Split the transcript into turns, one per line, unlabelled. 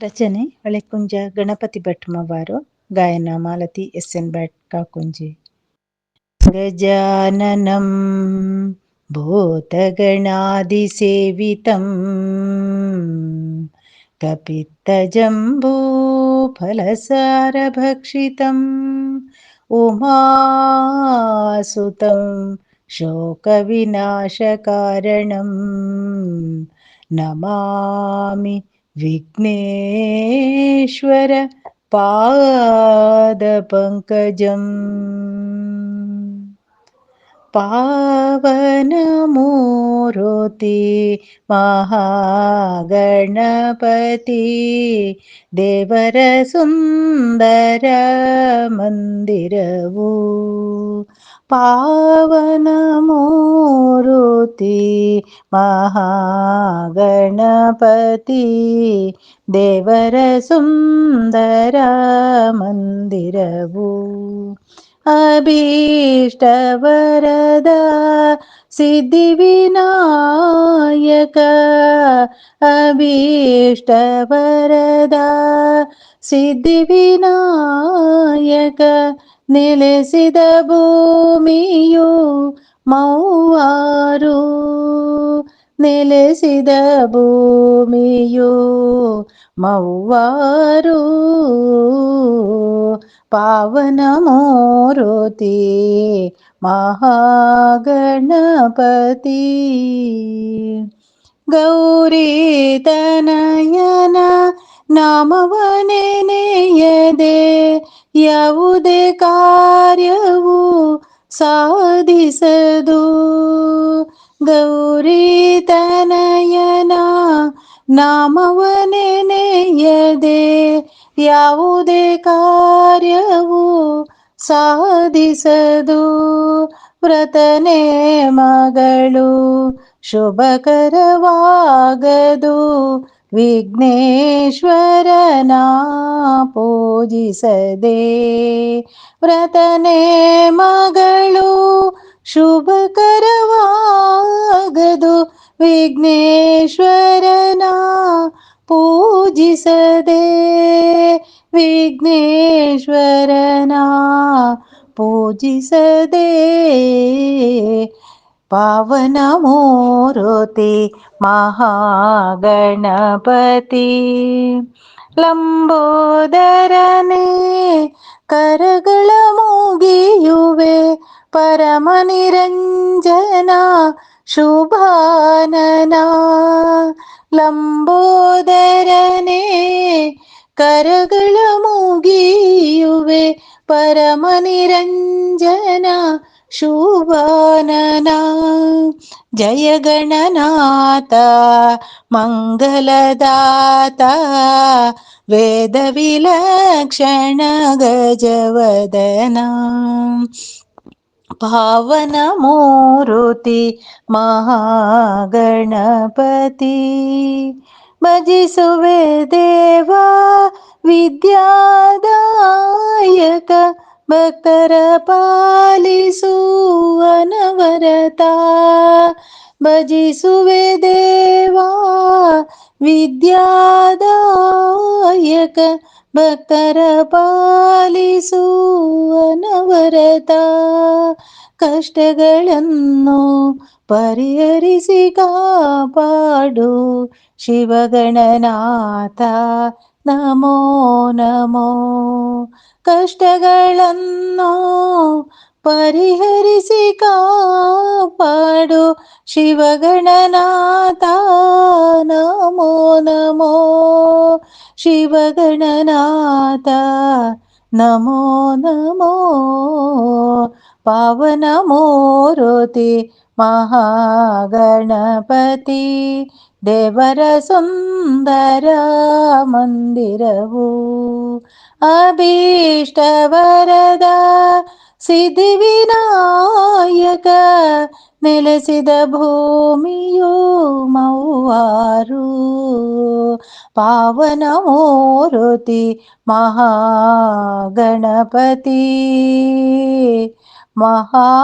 ರಚನೆ ಹೊಳೆಕುಂಜ ಗಣಪತಿ ಭಟ್ಮವಾರು ಗಾಯನ ಮಾಲತಿ ಎಸ್ ಎನ್ ಭಟ್ ಕಾಕುಂಜಿ ಗಜಾನನಂ ಭೂತಗಣಾದಿಸೇವಿತಂ कपित्तजम्बूफलसारभक्षितम् उमासुतं शोकविनाशकारणं नमामि विघ्नेश्वर पादपङ्कजम्। पावन मूरोति महागणपति देवरसुन्दरमन्दिरव। पावनमोरुति महागणपति देवरसुन्दर मन्दिरवु अभीष्टवरदा सिद्धिविनायक। अभीष्टवरदा सिद्धिविनायक। ಅಭೀಷ್ಟವರದ ಸಿದ್ಧಿವಿನಾಯಕ ಅಭೀಷ್ಟವರದ ಸಿದ್ಧಿವಿನಾಯಕ ನೆಲೆಸಿದ ಭೂಮಿಯು ಮೌವಾರು ನೆಲೆಸಿದ ಭೂಮಿಯು ಮೌವಾರು ಪಾವನ ಮೂರುತಿ ಮಹಾಗಣಪತಿ ಗೌರಿ ತನಯನ ನಾಮವನೆನೆಯದೆ ಯಾವುದೇ ಕಾರ್ಯವು ಸಾಧಿಸದು ಗೌರಿ ತನಯನ ನಾಮವನೆನೆಯದೆ ಯಾವುದೇ ಕಾರ್ಯವು ಸಾಧಿಸದು ವ್ರತನೇ ಮಗಳು ಶುಭಕರವಾಗದು ವಿಘ್ನೇಶ್ವರನ ಪೂಜಿಸದೆ ವ್ರತನೇ ಮಗಳು ಶುಭಕರವಾಗದು ವಿಘ್ನೇಶ್ವರನ ಪೂಜಿಸದೆ ವಿಘ್ನೇಶ್ವರನ ಪೂಜಿಸದೆ पावनमूर्ति महागणपति लम्बोदरने करगळ मूगियुवे परमनिरञ्जना शुभानना लम्बोदरने करगळ मूगियुवे परमनिरञ्जना शुवानना जय गणनाथ मङ्गलदाता वेदविलक्षणगजवदना पावनमूरुति महागणपति। भजिसुवे देवा विद्यादायत ಪಾವನ ಮೂರುತಿ ಮಹಾಗಣಪತಿ ಭಜಿಸುವೆ ದೇವ ವಿದ್ಯಾದಾಯಕ ಭಕ್ತರ ಪಾಲಿಸುವನವರತ ಭಜಿಸುವೆ ದೇವಾ ವಿದ್ಯಾದಾಯಕ ಭಕ್ತರ ಪಾಲಿಸುವನವರತ ಕಷ್ಟಗಳನ್ನು ಪರಿಹರಿಸಿ ಕಾಪಾಡು ಶಿವಗಣನಾಥ ನಮೋ ನಮೋ ಕಷ್ಟಗಳನ್ನು ಪರಿಹರಿಸಿ ಕಾಪಾಡು ಶಿವಗಣನಾಥ ನಮೋ ನಮೋ ಶಿವಗಣನಾಥ ನಮೋ ನಮೋ ಪಾವನ ಮೂರುತಿ ಮಹಾಗಣಪತಿ ದೇವರ ಸುಂದರ ಮಂದಿರವು ಅಭೀಷ್ಟವರದ ಸಿದ್ಧಿವಿನಾಯಕ ನೆಲೆಸಿದ ಭೂಮಿಯು ಮೌವಾರು पावनमोरुति महागणपति। महागणपति।